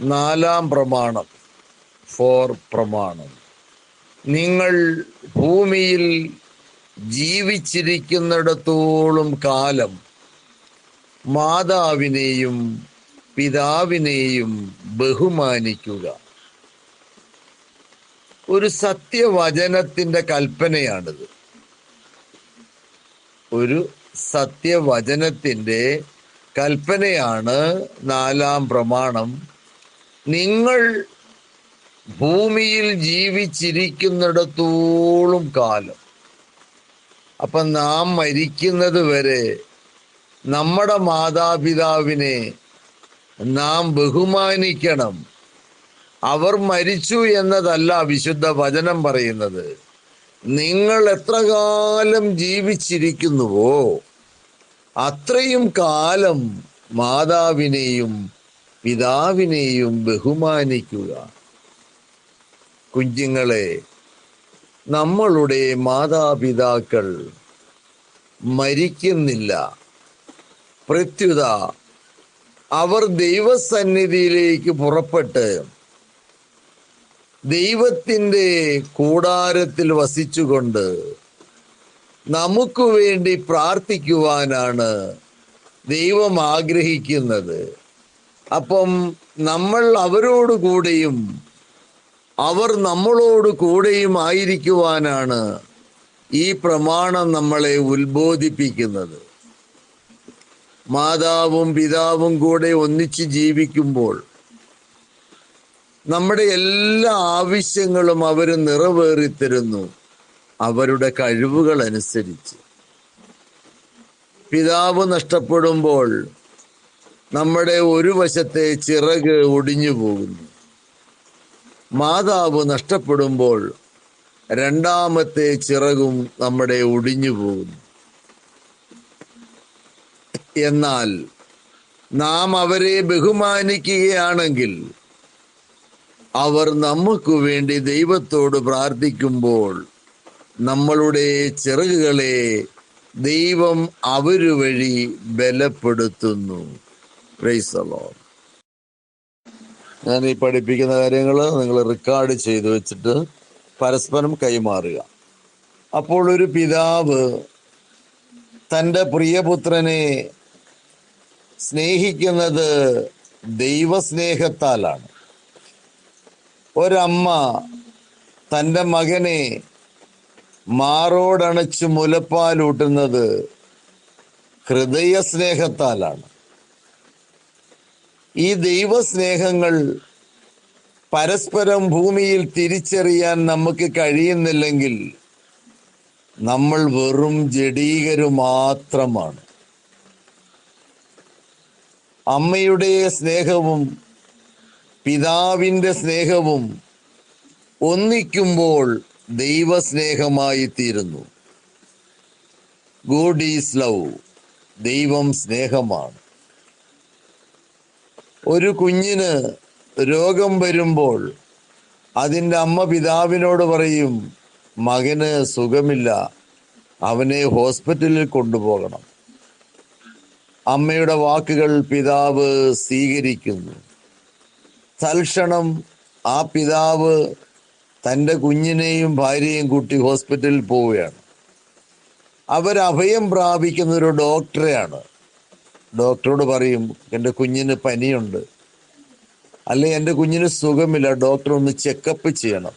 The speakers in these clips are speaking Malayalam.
നാലാം പ്രമാണം. ഫോർ പ്രമാണം. നിങ്ങൾ ഭൂമിയിൽ ജീവിച്ചിരിക്കുന്നിടത്തോളം കാലം മാതാവിനെയും പിതാവിനെയും ബഹുമാനിക്കുക. ഒരു സത്യവചനത്തിന്റെ കൽപ്പനയാണിത്. ഒരു സത്യവചനത്തിന്റെ കൽപ്പനയാണ് നാലാം പ്രമാണം. നിങ്ങൾ ഭൂമിയിൽ ജീവിച്ചിരിക്കുന്നിടത്തോളം കാലം. അപ്പൊ നാം മരിക്കുന്നത് വരെ നമ്മുടെ മാതാപിതാവിനെ നാം ബഹുമാനിക്കണം. അവർ മരിച്ചു എന്നതല്ല വിശുദ്ധ വചനം പറയുന്നത്. നിങ്ങൾ എത്ര കാലം ജീവിച്ചിരിക്കുന്നുവോ അത്രയും കാലം മാതാവിനെയും പിതാവിനെയും ബഹുമാനിക്കുക. കുഞ്ഞുങ്ങളെ നമ്മളുടെ മാതാപിതാക്കൾ മരിക്കുന്നില്ല. പ്രത്യുത അവർ ദൈവസന്നിധിയിലേക്ക് പുറപ്പെട്ട് ദൈവത്തിന്റെ കൂടാരത്തിൽ വസിച്ചുകൊണ്ട് നമുക്ക് വേണ്ടി പ്രാർത്ഥിക്കുവാനാണ് ദൈവം ആഗ്രഹിക്കുന്നത്. അപ്പം നമ്മൾ അവരോട് കൂടെയും അവർ നമ്മളോട് കൂടെയും ആയിരിക്കുവാനാണ് ഈ പ്രമാണം നമ്മളെ ഉത്ബോധിപ്പിക്കുന്നത്. മാതാവും പിതാവും കൂടെ ഒന്നിച്ച് ജീവിക്കുമ്പോൾ നമ്മുടെ എല്ലാ ആവശ്യങ്ങളും അവർ നിറവേറിത്തരുന്നു അവരുടെ കഴിവുകൾ അനുസരിച്ച് പിതാവ് നഷ്ടപ്പെടുമ്പോൾ നമ്മുടെ ഒരു വശത്തെ ചിറക് ഒടിഞ്ഞു പോകുന്നു. മാതാവ് നഷ്ടപ്പെടുമ്പോൾ രണ്ടാമത്തെ ചിറകും നമ്മുടെ ഒടിഞ്ഞു പോകുന്നു. എന്നാൽ നാം അവരെ ബഹുമാനിക്കുകയാണെങ്കിൽ അവർ നമുക്ക് വേണ്ടി ദൈവത്തോട് പ്രാർത്ഥിക്കുമ്പോൾ നമ്മളുടെ ചിറകുകളെ ദൈവം അവരു വഴി ബലപ്പെടുത്തുന്നു. The ഞാൻ ഈ പഠിപ്പിക്കുന്ന കാര്യങ്ങൾ നിങ്ങൾ റെക്കോർഡ് ചെയ്തു വെച്ചിട്ട് പരസ്പരം കൈമാറുക. അപ്പോൾ ഒരു പിതാവ് തന്റെ പ്രിയപുത്രനെ സ്നേഹിക്കുന്നത് ദൈവസ്നേഹത്താലാണ്. ഒരമ്മ തന്റെ മകനെ മാറോടണച്ച് മുലപ്പാലൂട്ടുന്നത് ഹൃദയസ്നേഹത്താലാണ്. ഈ ദൈവസ്നേഹങ്ങൾ പരസ്പരം ഭൂമിയിൽ തിരിച്ചറിയാൻ നമുക്ക് കഴിയുന്നില്ലെങ്കിൽ നമ്മൾ വെറും ജഡീകരു മാത്രമാണ്. അമ്മയുടെ സ്നേഹവും പിതാവിന്റെ സ്നേഹവും ഒന്നിക്കുമ്പോൾ ദൈവസ്നേഹമായി തീരുന്നു. God is love. ദൈവം സ്നേഹമാണ്. ഒരു കുഞ്ഞിന് രോഗം വരുമ്പോൾ അതിന്റെ അമ്മ പിതാവിനോട് പറയും മകന് സുഖമില്ല അവനെ ഹോസ്പിറ്റലിൽ കൊണ്ടുപോകണം. അമ്മയുടെ വാക്കുകൾ പിതാവ് സ്വീകരിക്കുന്നു. തൽക്ഷണം ആ പിതാവ് തന്റെ കുഞ്ഞിനെയും ഭാര്യയും കൂട്ടി ഹോസ്പിറ്റലിൽ പോവുകയാണ്. അവരഭയം പ്രാപിക്കുന്ന ഒരു ഡോക്ടറെയാണ്. ഡോക്ടറോട് പറയും എന്റെ കുഞ്ഞിന് പനിയുണ്ട്. അല്ലെ എന്റെ കുഞ്ഞിന് സുഖമില്ല ഡോക്ടർ ഒന്ന് ചെക്കപ്പ് ചെയ്യണം.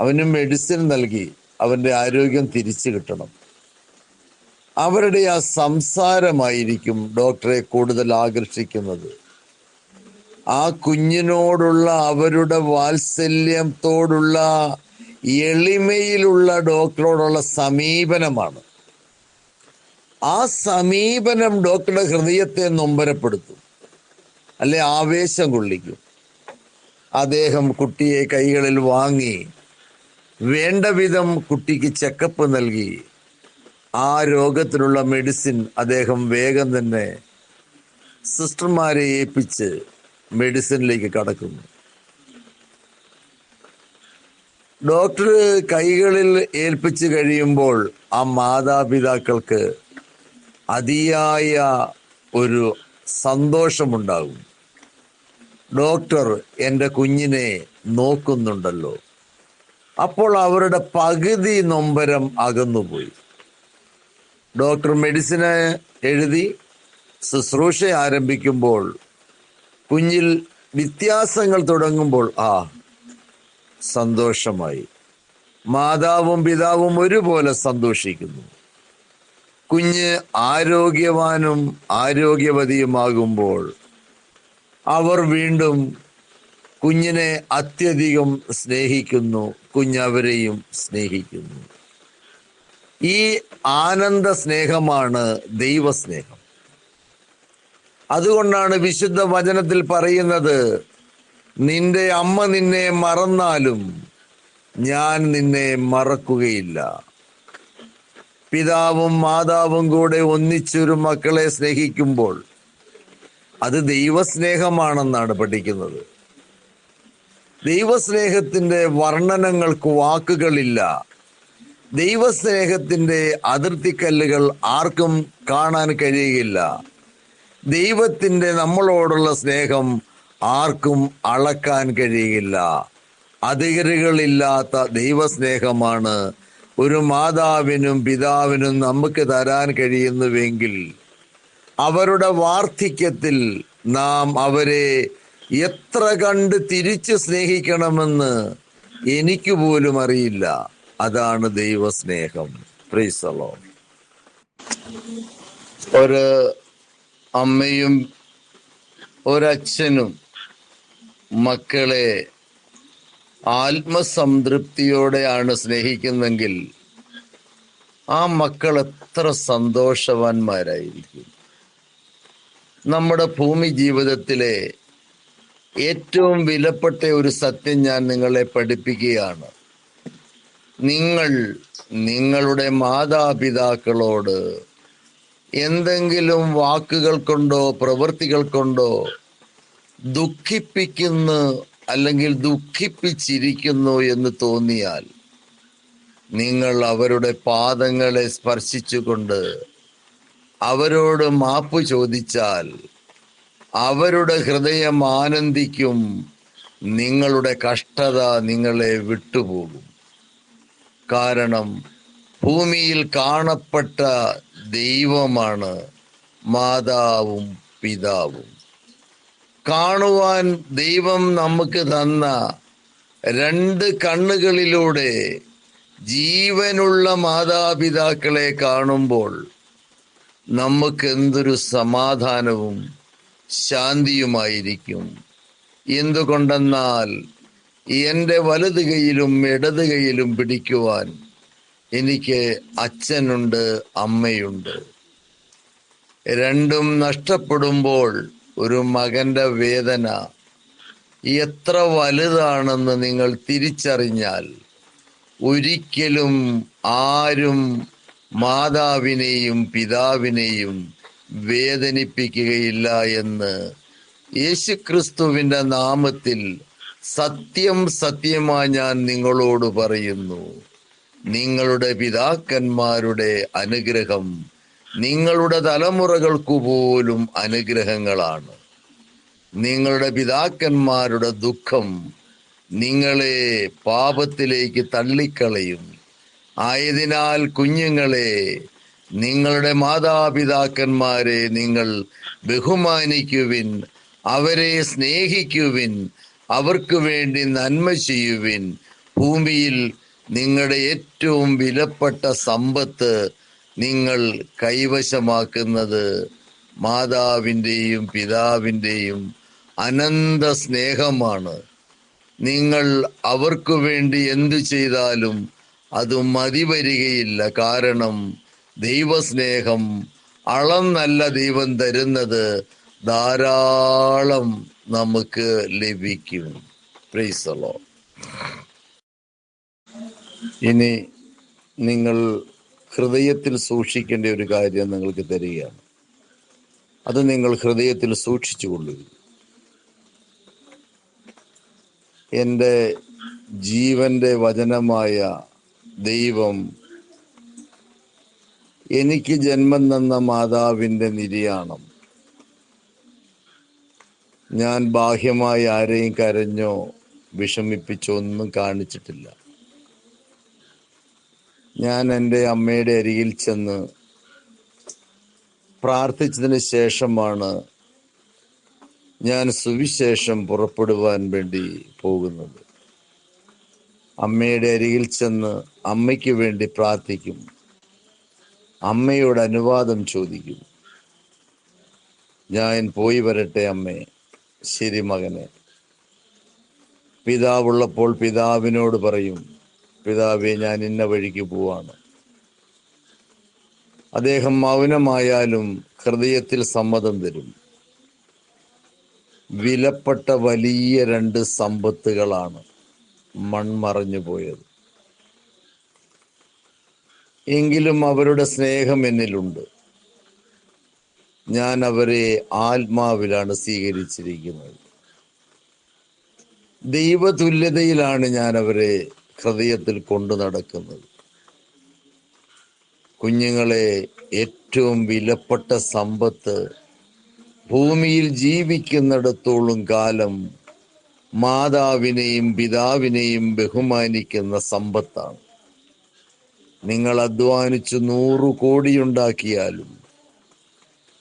അവന് മെഡിസിൻ നൽകി അവന്റെ ആരോഗ്യം തിരിച്ചു കിട്ടണം. അവരുടെ ആ സംസാരമായിരിക്കും ഡോക്ടറെ കൂടുതൽ ആകർഷിക്കുന്നത്. ആ കുഞ്ഞിനോടുള്ള അവരുടെ വാത്സല്യത്തോടുള്ള എളിമയിലുള്ള ഡോക്ടറോടുള്ള സമീപനമാണ്. ആ സമീപനം ഡോക്ടറുടെ ഹൃദയത്തെ നൊമ്പരപ്പെടുത്തും. അല്ലെ ആവേശം കൊള്ളിക്കും. അദ്ദേഹം കുട്ടിയെ കൈകളിൽ വാങ്ങി വേണ്ട വിധം കുട്ടിക്ക് ചെക്കപ്പ് നൽകി. ആ രോഗത്തിനുള്ള മെഡിസിൻ അദ്ദേഹം വേഗം തന്നെ സിസ്റ്റർമാരെ ഏൽപ്പിച്ച് മെഡിസിനിലേക്ക് കടക്കുന്നു. ഡോക്ടർ കൈകളിൽ ഏൽപ്പിച്ചു കഴിയുമ്പോൾ ആ മാതാപിതാക്കൾക്ക് അതിയായ ഒരു സന്തോഷമുണ്ടാകും. ഡോക്ടർ എന്റെ കുഞ്ഞിനെ നോക്കുന്നുണ്ടല്ലോ. അപ്പോൾ അവരുടെ പകുതി നൊമ്പരം അകന്നുപോയി. ഡോക്ടർ മെഡിസിന് എഴുതി ശുശ്രൂഷ ആരംഭിക്കുമ്പോൾ കുഞ്ഞിൽ വ്യത്യാസങ്ങൾ തുടങ്ങുമ്പോൾ ആ സന്തോഷമായി. മാതാവും പിതാവും ഒരുപോലെ സന്തോഷിക്കുന്നു. കുഞ്ഞ് ആരോഗ്യവാനും ആരോഗ്യവതിയുമാകുമ്പോൾ അവർ വീണ്ടും കുഞ്ഞിനെ അത്യധികം സ്നേഹിക്കുന്നു കുഞ്ഞവരെയും സ്നേഹിക്കുന്നു. ഈ ആനന്ദ സ്നേഹമാണ് ദൈവസ്നേഹം. അതുകൊണ്ടാണ് വിശുദ്ധ വചനത്തിൽ പറയുന്നത് നിന്റെ അമ്മ നിന്നെ മറന്നാലും ഞാൻ നിന്നെ മറക്കുകയില്ല. പിതാവും മാതാവും കൂടെ ഒന്നിച്ചൊരു മക്കളെ സ്നേഹിക്കുമ്പോൾ അത് ദൈവസ്നേഹമാണെന്നാണ് പഠിക്കുന്നത്. ദൈവസ്നേഹത്തിന്റെ വർണനങ്ങൾക്ക് വാക്കുകളില്ല. ദൈവസ്നേഹത്തിന്റെ അതിർത്തിക്കല്ലുകൾ ആർക്കും കാണാൻ കഴിയുകയില്ല ദൈവത്തിന്റെ നമ്മളോടുള്ള സ്നേഹം ആർക്കും അളക്കാൻ കഴിയുകയില്ല അതിരുകളില്ലാത്ത ദൈവസ്നേഹമാണ് ഒരു മാതാവിനും പിതാവിനും നമുക്ക് തരാൻ കഴിയുന്നുവെങ്കിൽ അവരുടെ വാർദ്ധക്യത്തിൽ നാം അവരെ എത്ര കണ്ട് തിരിച്ച് സ്നേഹിക്കണമെന്ന് എനിക്ക് പോലും അറിയില്ല. അതാണ് ദൈവസ്നേഹം. പ്രീസലോ ഒരു അമ്മയും ഒരച്ഛനും മക്കളെ ആത്മസംതൃപ്തിയോടെയാണ് സ്നേഹിക്കുന്നെങ്കിൽ ആ മക്കൾ എത്ര സന്തോഷവാന്മാരായിരിക്കും. നമ്മുടെ ഭൂമി ജീവിതത്തിലെ ഏറ്റവും വിലപ്പെട്ട ഒരു സത്യം ഞാൻ നിങ്ങളെ പഠിപ്പിക്കുകയാണ്. നിങ്ങൾ നിങ്ങളുടെ മാതാപിതാക്കളോട് എന്തെങ്കിലും വാക്കുകൾ കൊണ്ടോ പ്രവൃത്തികൾ കൊണ്ടോ ദുഃഖിപ്പിക്കുന്നു അല്ലെങ്കിൽ ദുഃഖിപ്പിച്ചിരിക്കുന്നു എന്ന് തോന്നിയാൽ നിങ്ങൾ അവരുടെ പാദങ്ങളെ സ്പർശിച്ചുകൊണ്ട് അവരോട് മാപ്പ് ചോദിച്ചാൽ അവരുടെ ഹൃദയം ആനന്ദിക്കും. നിങ്ങളുടെ കഷ്ടത നിങ്ങളെ വിട്ടുപോകും. കാരണം ഭൂമിയിൽ കാണപ്പെട്ട ദൈവമാണ് മാതാവും പിതാവും. കാണുവാൻ ദൈവം നമുക്ക് തന്ന രണ്ട് കണ്ണുകളിലൂടെ ജീവനുള്ള മാതാപിതാക്കളെ കാണുമ്പോൾ നമുക്ക് എന്തൊരു സമാധാനവും ശാന്തിയുമായിരിക്കും. എന്തുകൊണ്ടെന്നാൽ എന്റെ വലത് കൈയിലും ഇടത് കൈയിലും പിടിക്കുവാൻ എനിക്ക് അച്ഛനുണ്ട് അമ്മയുണ്ട്. രണ്ടും നഷ്ടപ്പെടുമ്പോൾ ഒരു മകന്റെ വേദന എത്ര വലുതാണെന്ന് നിങ്ങൾ തിരിച്ചറിഞ്ഞാൽ ഒരിക്കലും ആരും മാതാവിനെയും പിതാവിനെയും വേദനിപ്പിക്കുകയില്ല എന്ന് യേശുക്രിസ്തുവിന്റെ നാമത്തിൽ സത്യം സത്യമായി ഞാൻ നിങ്ങളോട് പറയുന്നു. നിങ്ങളുടെ പിതാക്കന്മാരുടെ അനുഗ്രഹം നിങ്ങളുടെ തലമുറകൾക്കു പോലും അനുഗ്രഹങ്ങളാണ്. നിങ്ങളുടെ പിതാക്കന്മാരുടെ ദുഃഖം നിങ്ങളെ പാപത്തിലേക്ക് തള്ളിക്കളയും. ആയതിനാൽ കുഞ്ഞുങ്ങളെ നിങ്ങളുടെ മാതാപിതാക്കന്മാരെ നിങ്ങൾ ബഹുമാനിക്കുവിൻ അവരെ സ്നേഹിക്കുവിൻ അവർക്ക് വേണ്ടി നന്മ ചെയ്യുവിൻ. ഭൂമിയിൽ നിങ്ങളുടെ ഏറ്റവും വിലപ്പെട്ട സമ്പത്ത് നിങ്ങൾ കൈവശമാക്കുന്നത് മാതാവിന്റെയും പിതാവിന്റെയും അനന്ത സ്നേഹമാണ്. നിങ്ങൾ അവർക്ക് വേണ്ടി എന്തു ചെയ്താലും അത് മതി വരികയില്ല. കാരണം ദൈവസ്നേഹം അളന്നല്ല ദൈവം തരുന്നത്. ധാരാളം നമുക്ക് ലഭിക്കും. ഇനി നിങ്ങൾ ഹൃദയത്തിൽ സൂക്ഷിക്കേണ്ട ഒരു കാര്യം നിങ്ങൾക്ക് തരികയാണ്. അത് നിങ്ങൾ ഹൃദയത്തിൽ സൂക്ഷിച്ചു കൊള്ളുക. എന്റെ ജീവന്റെ വചനമായ ദൈവം എനിക്ക് ജന്മം തന്ന മാതാവിന്റെ നിര്യാണം. ഞാൻ ബാഹ്യമായി ആരെയും കരഞ്ഞോ വിഷമിപ്പിച്ചോ ഒന്നും കാണിച്ചിട്ടില്ല. ഞാൻ എന്റെ അമ്മയുടെ അരികിൽ ചെന്ന് പ്രാർത്ഥിച്ചതിന് ശേഷമാണ് ഞാൻ സുവിശേഷം പുറപ്പെടുവാൻ വേണ്ടി പോകുന്നത്. അമ്മയുടെ അരികിൽ ചെന്ന് അമ്മയ്ക്ക് വേണ്ടി പ്രാർത്ഥിക്കും. അമ്മയോട് അനുവാദം ചോദിക്കും. ഞാൻ പോയി വരട്ടെ അമ്മേ ശരി മകനെ. പിതാവുള്ളപ്പോൾ പിതാവിനോട് പറയും പിതാവെ ഞാൻ ഇന്ന വഴിക്ക് പോവാണ്. അദ്ദേഹം മൗനമായാലും ഹൃദയത്തിൽ സമ്മതം തരും. വിലപ്പെട്ട വലിയ രണ്ട് സമ്പത്തുകളാണ് മൺമറഞ്ഞു പോയത്. എങ്കിലും അവരുടെ സ്നേഹം എന്നിലുണ്ട്. ഞാൻ അവരെ ആത്മാവിലാണ് സ്വീകരിച്ചിരിക്കുന്നത്. ദൈവതുല്യതയിലാണ് ഞാൻ അവരെ ഹൃദയത്തിൽ കൊണ്ടു നടക്കുന്നത്. കുഞ്ഞുങ്ങളെ ഏറ്റവും വിലപ്പെട്ട സമ്പത്ത് ഭൂമിയിൽ ജീവിക്കുന്നിടത്തോളം കാലം മാതാവിനെയും പിതാവിനെയും ബഹുമാനിക്കുന്ന സമ്പത്താണ്. നിങ്ങൾ അധ്വാനിച്ച് നൂറു കോടിയുണ്ടാക്കിയാലും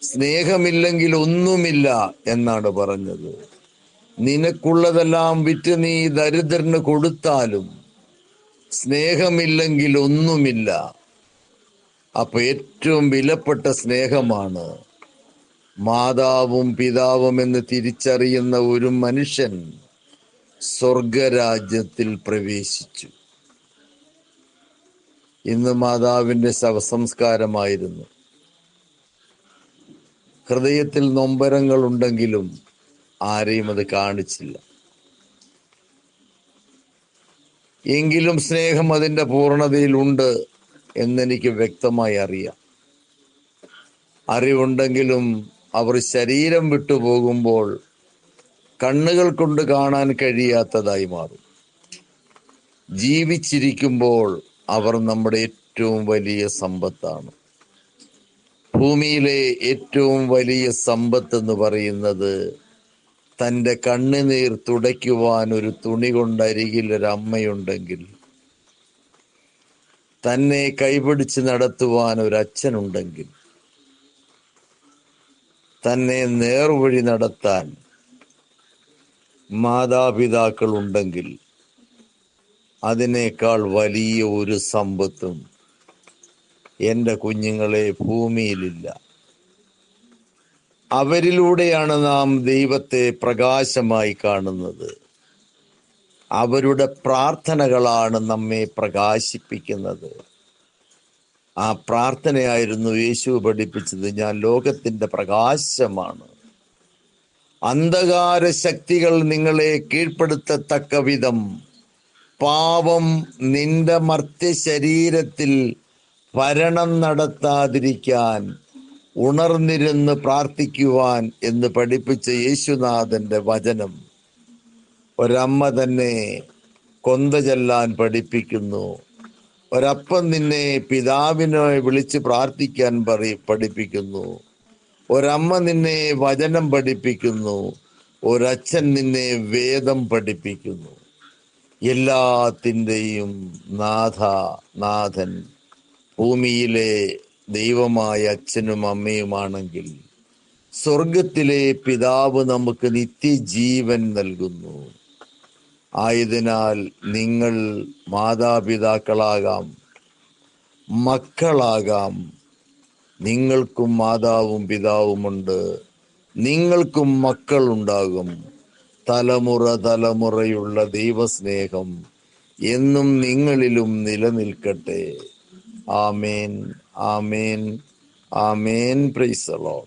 സ്നേഹമില്ലെങ്കിൽ ഒന്നുമില്ല എന്നാണ് പറഞ്ഞത്. നിനക്കുള്ളതെല്ലാം വിറ്റ് നീ ദരിദ്രന് കൊടുത്താലും സ്നേഹമില്ലെങ്കിൽ ഒന്നുമില്ല അപ്പൊ ഏറ്റവും വിലപ്പെട്ട സ്നേഹമാണ് മാതാവും പിതാവും എന്ന് തിരിച്ചറിയുന്ന ഒരു മനുഷ്യൻ സ്വർഗരാജ്യത്തിൽ പ്രവേശിച്ചു. ഇന്ന് മാതാവിന്റെ ശവസംസ്കാരമായിരുന്നു. ഹൃദയത്തിൽ നൊമ്പരങ്ങൾ ഉണ്ടെങ്കിലും ആരെയും അത് കാണിച്ചില്ല. എങ്കിലും സ്നേഹം അതിന്റെ പൂർണതയിലുണ്ട് എന്നെനിക്ക് വ്യക്തമായി അറിയാം. അറിവുണ്ടെങ്കിലും അവർ ശരീരം വിട്ടുപോകുമ്പോൾ കണ്ണുകൾ കൊണ്ട് കാണാൻ കഴിയാത്തതായി മാറും. ജീവിച്ചിരിക്കുമ്പോൾ അവർ നമ്മുടെ ഏറ്റവും വലിയ സമ്പത്താണ്. ഭൂമിയിലെ ഏറ്റവും വലിയ സമ്പത്ത് എന്ന് പറയുന്നത് തന്റെ കണ്ണുനീർ തുടയ്ക്കുവാൻ ഒരു തുണി കൊണ്ട് അരികിൽ ഒരു അമ്മയുണ്ടെങ്കിൽ തന്നെ കൈപിടിച്ച് നടത്തുവാൻ ഒരു അച്ഛനുണ്ടെങ്കിൽ തന്നെ നേർവഴി നടത്താൻ മാതാപിതാക്കൾ ഉണ്ടെങ്കിൽ അതിനേക്കാൾ വലിയ ഒരു സമ്പത്തും എന്റെ കുഞ്ഞുങ്ങളെ ഭൂമിയിലില്ല. അവരിലൂടെയാണ് നാം ദൈവത്തെ പ്രകാശമായി കാണുന്നത്. അവരുടെ പ്രാർത്ഥനകളാണ് നമ്മെ പ്രകാശിപ്പിക്കുന്നത്. ആ പ്രാർത്ഥനയായിരുന്നു യേശു പഠിപ്പിച്ചത്. ഞാൻ ലോകത്തിന്റെ പ്രകാശമാണ്. അന്ധകാര ശക്തികൾ നിങ്ങളെ കീഴ്പ്പെടുത്തത്തക്ക വിധം പാപം നിന്റെ മർത്യ ശരീരത്തിൽ ഭരണം നടത്താതിരിക്കാൻ ഉണർന്നിരുന്ന് പ്രാർത്ഥിക്കുവാൻ എന്ന് പഠിപ്പിച്ച യേശുനാഥന്റെ വചനം ഒരമ്മ തന്നെ കൊന്ത ചെല്ലാൻ പഠിപ്പിക്കുന്നു. ഒരപ്പൻ നിന്നെ പിതാവിനെ വിളിച്ച് പ്രാർത്ഥിക്കാൻ പറ പഠിപ്പിക്കുന്നു. ഒരമ്മ നിന്നെ വചനം പഠിപ്പിക്കുന്നു. ഒരച്ഛൻ നിന്നെ വേദം പഠിപ്പിക്കുന്നു. എല്ലാത്തിന്റെയും നാഥ നാഥൻ. ഭൂമിയിലെ ദൈവമായ അച്ഛനും അമ്മയുമാണെങ്കിൽ സ്വർഗത്തിലെ പിതാവ് നമുക്ക് നിത്യജീവൻ നൽകുന്നു. ആയതിനാൽ നിങ്ങൾ മാതാപിതാക്കളാകാം മക്കളാകാം. നിങ്ങൾക്കും മാതാവും പിതാവുമുണ്ട്. നിങ്ങൾക്കും മക്കളുണ്ടാകും. തലമുറ തലമുറയുള്ള ദൈവസ്നേഹം എന്നും നിങ്ങളിലും നിലനിൽക്കട്ടെ. ആമേൻ. ആമേൻ ആമേൻ പ്രൈസലോ